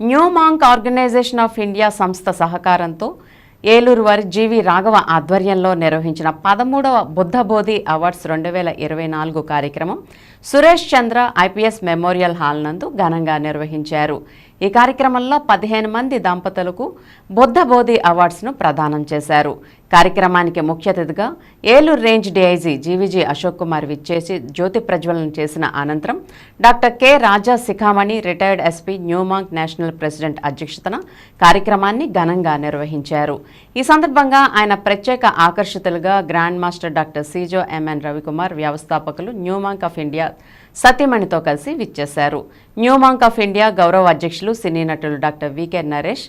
New Monk Organisation of India సంస్థ సహకారంతో ఏలూరు వారి జీవి రాఘవ ఆధ్వర్యంలో నిర్వహించిన పదమూడవ బుద్ధబోధి అవార్డ్స్ రెండు వేల ఇరవై నాలుగు కార్యక్రమం Suresh Chandra IPS memorial hall నందు ఘనంగా నిర్వహించారు. ఈ కార్యక్రమంలో పదిహేను మంది దంపతులకు బుద్ధబోధి అవార్డ్స్ను ప్రదానం చేశారు. కార్యక్రమానికి ముఖ్య అతిథిగా Eluru range DIG GVG Ashok Kumar విచ్చేసి జ్యోతి ప్రజ్వలన చేసిన అనంతరం doctor K Raja Sikhamani retired SP Newmonk national president అధ్యక్షతన కార్యక్రమాన్ని ఘనంగా నిర్వహించారు. ఈ సందర్భంగా ఆయన ప్రత్యేక ఆకర్షితులుగా grand master doctor Sijo MN Ravikumar వ్యవస్థాపకులు న్యూమాంక్ ఆఫ్ ఇండియా సతీమణితో కలిసి విచ్చేశారు. న్యూమాంక్ ఆఫ్ ఇండియా గౌరవ అధ్యక్షులు సినీ నటులు డాక్టర్ వికే నరేష్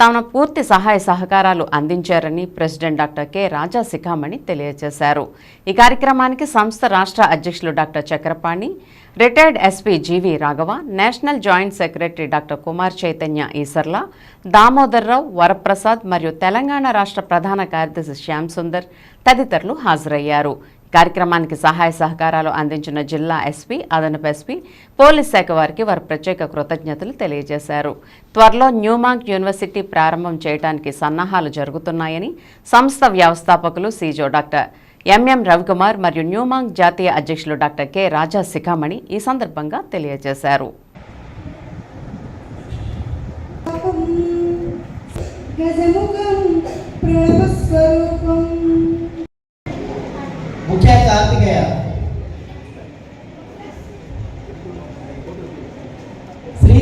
తాను పూర్తి సహాయ సహకారాలు అందించారని president doctor K Raja Sikhamani తెలియజేశారు. ఈ కార్యక్రమానికి సంస్థ రాష్ట్ర అధ్యక్షులు doctor Chakrapani retired SP GV Raghava national joint secretary doctor Kumar Chaitanya Esarla Damodarrao Varaprasad మరియు తెలంగాణ రాష్ట్ర ప్రధాన కార్యదర్శి శ్యామ్ సుందర్ తదితరులు హాజరయ్యారు. కార్యక్రమానికి సహాయ సహకారాలు అందించిన జిల్లా ఎస్పీ అదనపు ఎస్పీ పోలీస్ శాఖ వారికి వారు ప్రత్యేక కృతజ్ఞతలు తెలియజేశారు. త్వరలో న్యూమాంక్ యూనివర్సిటీ ప్రారంభం చేయడానికి సన్నాహాలు జరుగుతున్నాయని సంస్థ వ్యవస్థాపకులు సీజో డాక్టర్ ఎంఎం రవికుమార్ మరియు న్యూమాంక్ జాతీయ అధ్యక్షులు డాక్టర్ కె రాజా శిఖామణి ఈ సందర్భంగా తెలియజేశారు. గజము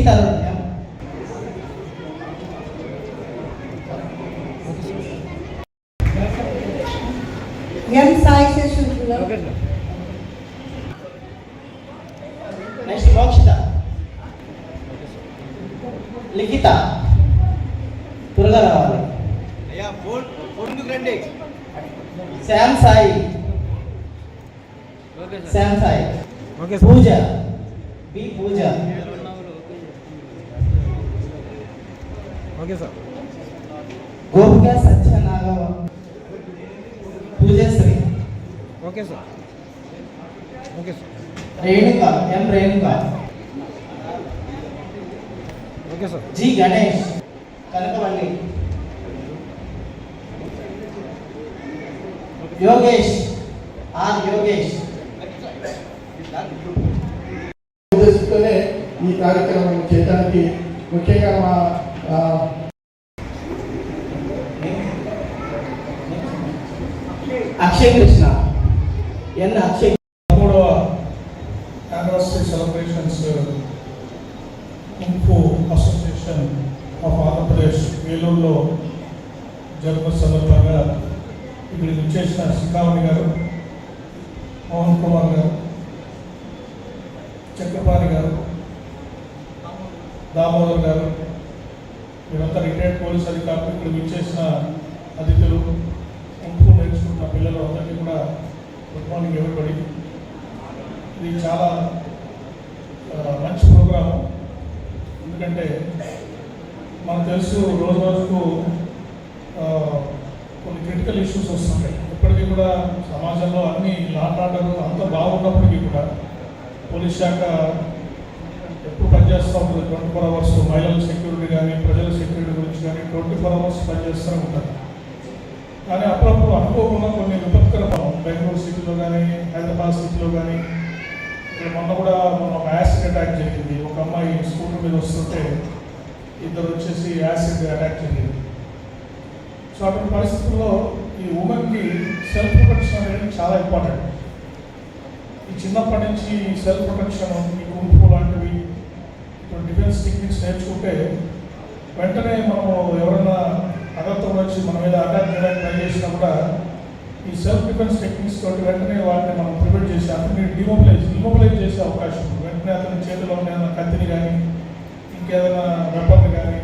శ్రీతరుణ్యం ఎం సాయి శేషులు నెక్స్ట్ మోక్షిత. లిఖిత. త్వరగా రావాలి. అయ్యా ఫోన్ రండి? Shyam Sai. Shyam Sai. Okay Pooja. B Pooja. Okay sir. Gopika Satyanagava Poojasri. Okay sir. Okay sir. Renuka M Renuka? Okay sir. G Ganesh Kanakavalli. Yogesh R Yogesh. ఉద్దేశంతోనే ఈ కార్యక్రమం చేయడానికి ముఖ్యంగా మా అక్షయ్ కృష్ణ. ఎన్ అక్షయ్? మూడవ యానివర్సరీ సెలబ్రేషన్స్ ఇంఫో association of Andhra Pradesh వేలూరులో జరుపుకున్న సందర్భంగా ఇక్కడికి వచ్చేసిన శ్రీకామణి గారు మోహన్ కుమార్ గారు చక్రపాణి గారు దామోదర్ గారు ఇదంతా రిటైర్డ్ పోలీస్ అధికారులు ఇక్కడ విచ్చేసిన అతిథులు ఇంకో నేర్చుకుంటున్న పిల్లలు అందరికీ కూడా గుడ్ మార్నింగ్ ఎవరిబడి. ఇది చాలా మంచి ప్రోగ్రాము. ఎందుకంటే మనకు తెలుసు రోజు రోజుకు కొన్ని క్రిటికల్ ఇష్యూస్ వస్తుంటాయి. ఇప్పటికీ కూడా సమాజంలో అన్ని లాట్లాడరు అంత బాగున్నప్పటికీ కూడా పోలీస్ శాఖ పనిచేస్తూ. ఉంటుంది ట్వంటీ ఫోర్ అవర్స్. మహిళల సెక్యూరిటీ కానీ ప్రజల సెక్యూరిటీ గురించి కానీ ట్వంటీ ఫోర్ అవర్స్ పనిచేస్తూనే ఉంటారు. కానీ అప్పుడప్పుడు అనుకోకుండా కొన్ని విపత్కర బెంగళూరు సిటీలో కానీ హైదరాబాద్ సిటీలో కానీ ఇక్కడ మొన్న కూడా మొన్న ఒక యాసిడ్ అటాక్ జరిగింది. ఒక అమ్మాయి స్కూటర్ మీద వస్తుంటే ఇద్దరు వచ్చేసి యాసిడ్ అటాక్ జరిగింది. సో అటువంటి పరిస్థితుల్లో ఈ ఉమెన్కి సెల్ఫ్ ప్రొటెక్షన్ అనేది చాలా ఇంపార్టెంట్. ఈ చిన్నప్పటి నుంచి సెల్ఫ్ ప్రొటెక్షన్ మీకు డిఫెన్స్ టెక్నిక్స్ నేర్చుకుంటే వెంటనే మనము ఎవరైనా అగత్యం వచ్చి మన మీద అటాక్ చేయడానికి ట్రై చేసినా కూడా ఈ సెల్ఫ్ డిఫెన్స్ టెక్నిక్స్ తోటి వెంటనే వాటిని మనం ప్రివెంట్ చేసి అతన్ని డిమోబిలైజ్ డిమోబిలైజ్ చేసే అవకాశం ఉంది. వెంటనే అతని చేతిలో ఉన్న ఏదైనా కత్తిని కానీ ఇంకేదైనా వెపన్ కానీ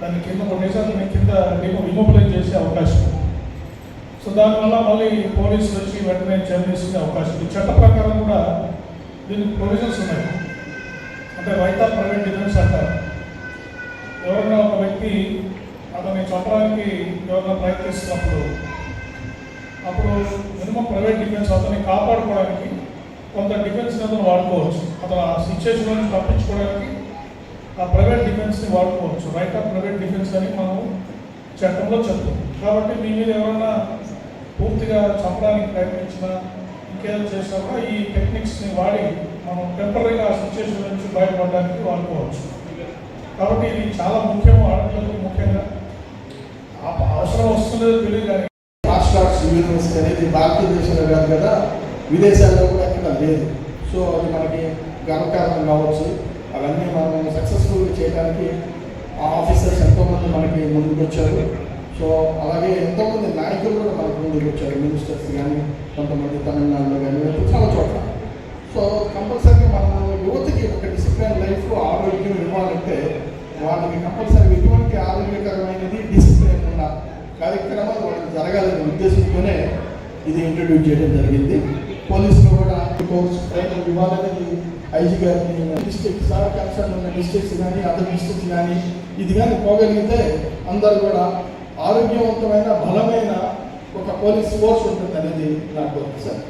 దాని కింద కొన్నిసార్లు కింద డిమో డిమోబిలైజ్ చేసే అవకాశం ఉంది. సో దానివల్ల మళ్ళీ పోలీసులు వచ్చి వెంటనే చర్య అవకాశం ఉంది. చట్ట ప్రకారం కూడా దీనికి ప్రొవిజన్స్ ఉన్నాయి. అంటే రైతా ప్రైవేట్ డిఫెన్స్ అంటారు. ఎవరైనా ఒక వ్యక్తి అతన్ని చంపడానికి ఎవరైనా ప్రయత్నిస్తున్నప్పుడు అప్పుడు మినిమం ప్రైవేట్ డిఫెన్స్ అతన్ని కాపాడుకోవడానికి కొంత డిఫెన్స్ అతను వాడుకోవచ్చు. అతను ఆ సిచ్యువేషన్ నుంచి తప్పించుకోవడానికి ఆ ప్రైవేట్ డిఫెన్స్ని వాడుకోవచ్చు. రైట్ ఆఫ్ ప్రైవేట్ డిఫెన్స్ అని మనం చట్టంలో చెప్తాం కాబట్టి మీ మీద ఎవరైనా పూర్తిగా చంపడానికి ప్రయత్నించినా ఇంకేదో చేసినా ఈ టెక్నిక్స్ని వాడి మనం టెంపరీగా సిచ్యువేషన్ నుంచి బయటపడడానికి వాడుకోవచ్చు. కాబట్టి ఇది చాలా ముఖ్యం ఆడపిల్లలకి ముఖ్యంగా. ఆ- అవసరం వస్తుందో తెలియదు కానీ మార్షల్ ఆర్ట్స్ యూనివర్సిటీ అనేది భారతదేశంలో కాదు కదా విదేశాల్లో కూడా ఎక్కడ లేదు. సో అది మనకి గర్వకారణం కావచ్చు. అవన్నీ మనం సక్సెస్ఫుల్గా చేయడానికి ఆ ఆఫీసర్స్ ఎంతోమంది మనకి ముందుకు వచ్చారు సో అలాగే ఎంతోమంది నాయకులు కూడా మనకు ముందుకు వచ్చారు మినిస్టర్స్ కానీ కొంతమంది తమిళనాడులో కానీ చాలా చోట్ల. సో కంపల్సరీగా మనం యువతకి ఒక డిసిప్లిన్ లైఫ్ ఆరోగ్యం ఇవ్వాలంటే వాళ్ళకి కంపల్సరీ ఎటువంటి ఆరోగ్యకరమైనది డిసిప్లిన్ ఉన్న కార్యక్రమాలు వాళ్ళకి జరగాలనే ఉద్దేశంతోనే ఇది ఇంట్రడ్యూస్ చేయడం జరిగింది. పోలీసులు కూడా కోర్స్ ట్రైనింగ్ ఇవ్వాలనేది ఐజీ గారిని డిస్ట్రిక్ట్ సార్ కన్సర్న్ ఉన్న డిస్ట్రిక్ట్స్ కానీ అదర్ డిస్ట్రిక్ట్స్ కానీ ఇది కానీ పోగలిగితే అందరూ కూడా ఆరోగ్యవంతమైన బలమైన ఒక పోలీస్ ఫోర్స్ ఉంటుంది అనేది నాకు సార్.